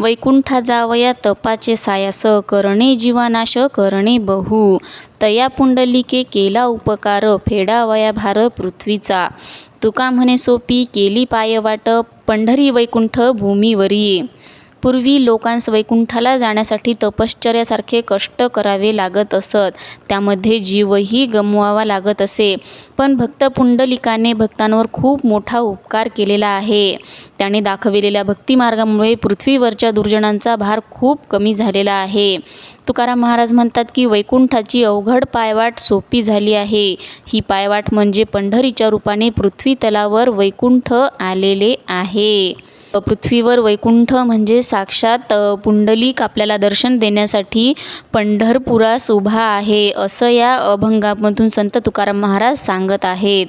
वैकुंठा जावया तपाचे सायास करणे जीवानाश करणे बहु. तया पुंडलिके केला उपकार फेडावया भार पृथ्वीचा. तुका म्हणे सोपी केली पायवाट पंढरी वैकुंठ भूमीवरी. पूर्वी लोकांस वैकुंठाला जाण्यासाठी तपश्चर्यासारखे कष्ट करावे लागत असत. त्यामध्ये जीवही गमवावा लागत असे. पण भक्त पुंडलिकाने भक्तांवर खूप मोठा उपकार केलेला आहे. त्याने दाखविलेल्या भक्तिमार्गामुळे पृथ्वीवरच्या दुर्जनांचा भार खूप कमी झालेला आहे. तुकाराम महाराज म्हणतात की वैकुंठाची अवघड पायवाट सोपी झाली आहे. ही पायवाट म्हणजे पंढरीच्या रूपाने पृथ्वी तलावर वैकुंठ आलेले आहे. पृथ्वीवर वैकुंठ म्हणजे साक्षात पुंडलिक आपल्याला दर्शन देण्यासाठी पंढरपुरास उभा आहे असं या अभंगामधून संत तुकाराम महाराज सांगत आहेत.